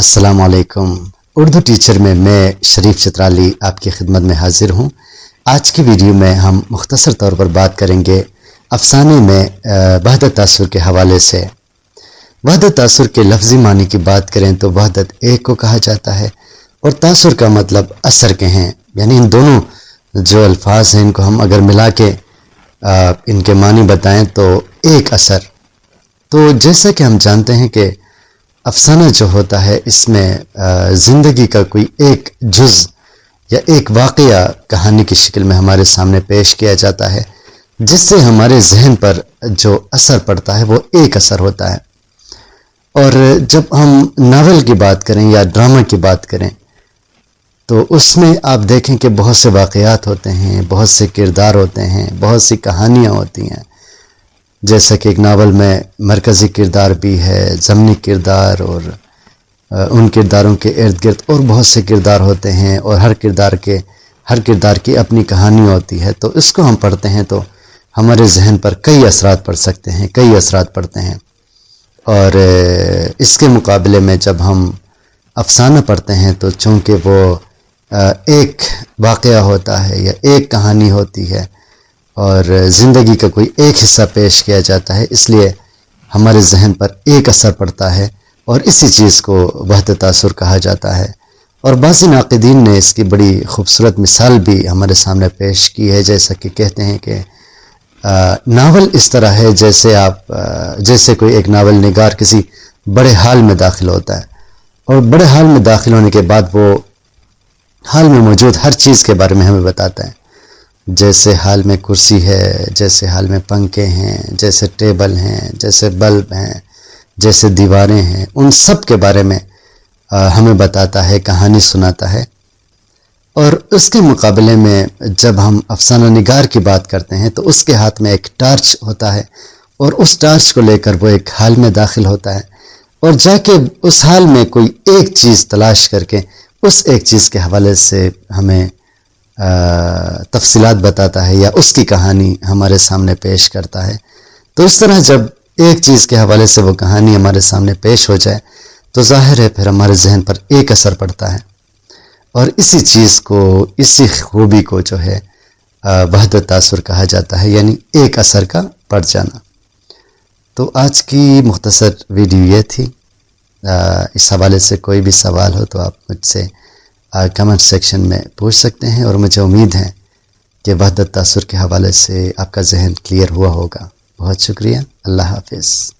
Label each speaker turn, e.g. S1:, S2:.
S1: असलकुम उर्दू टीचर में मैं शरीफ चित्राली आपकी खिदमत में हाजिर हूँ। आज की वीडियो में हम मुख्तसर तौर पर बात करेंगे अफसाने में वहदत तासुर के हवाले से। वहदत तासुर के लफ्ज़ी मानी की बात करें तो वहदत एक को कहा जाता है और तासुर का मतलब असर के हैं। यानी इन दोनों जो अल्फाज हैं, इनको हम अगर मिला के इनके मानी बताएँ तो एक असर। तो जैसा कि हम जानते हैं कि अफसाना जो होता है, इसमें ज़िंदगी का कोई एक जुज़ या एक वाक़ कहानी की शक्ल में हमारे सामने पेश किया जाता है, जिससे हमारे जहन पर जो असर पड़ता है, वो एक असर होता है। और जब हम नावल की बात करें या ड्रामा की बात करें तो उसमें आप देखें कि बहुत से वाक़ात होते हैं, बहुत से किरदार होते हैं, बहुत सी कहानियाँ होती हैं। जैसा कि एक नावल में मरकज़ी किरदार भी है, ज़मनी किरदार और उन किरदारों के इर्द गिर्द और बहुत से किरदार होते हैं और हर किरदार के, हर किरदार की अपनी कहानी होती है। तो इसको हम पढ़ते हैं तो हमारे जहन पर कई असरात पड़ सकते हैं, कई असरात पड़ते हैं। और इसके मुकाबले में जब हम अफसाना पढ़ते हैं तो चूँकि वो एक वाक़ होता है या एक कहानी होती है और ज़िंदगी का कोई एक हिस्सा पेश किया जाता है, इसलिए हमारे जहन पर एक असर पड़ता है और इसी चीज़ को वहद तासर कहा जाता है। और बाज़ नाकदीन ने इसकी बड़ी खूबसूरत मिसाल भी हमारे सामने पेश की है, जैसा कि कहते हैं कि नावल इस तरह है जैसे आप जैसे कोई एक नावल नगार किसी बड़े हाल में दाखिल होता है। और बड़े हाल में दाखिल होने के बाद वो हाल में मौजूद हर चीज़ के बारे में हमें बताता है। जैसे हाल में कुर्सी है, जैसे हाल में पंखे हैं, जैसे टेबल हैं, जैसे बल्ब हैं, जैसे दीवारें हैं, उन सब के बारे में हमें बताता है, कहानी सुनाता है। और उसके मुकाबले में जब हम अफसाना निगार की बात करते हैं तो उसके हाथ में एक टार्च होता है और उस टार्च को लेकर वो एक हाल में दाखिल होता है। और जाके उस हाल में कोई एक चीज़ तलाश करके, उस एक चीज़ के हवाले से हमें तफसीलात बताता है या उसकी कहानी हमारे सामने पेश करता है। तो इस तरह जब एक चीज़ के हवाले से वो कहानी हमारे सामने पेश हो जाए तो ज़ाहिर है फिर हमारे जहन पर एक असर पड़ता है। और इसी चीज़ को इसी खूबी को जो है वहद तासर कहा जाता है यानी एक असर का पड़ जाना। तो आज की मुख्तसर वीडियो ये थी। आ, इस हवाले से कोई भी सवाल हो तो आप मुझसे कमेंट सेक्शन में पूछ सकते हैं और मुझे उम्मीद है कि वहदत तासर के हवाले से आपका जहन क्लियर हुआ होगा। बहुत शुक्रिया। अल्लाह हाफिज़।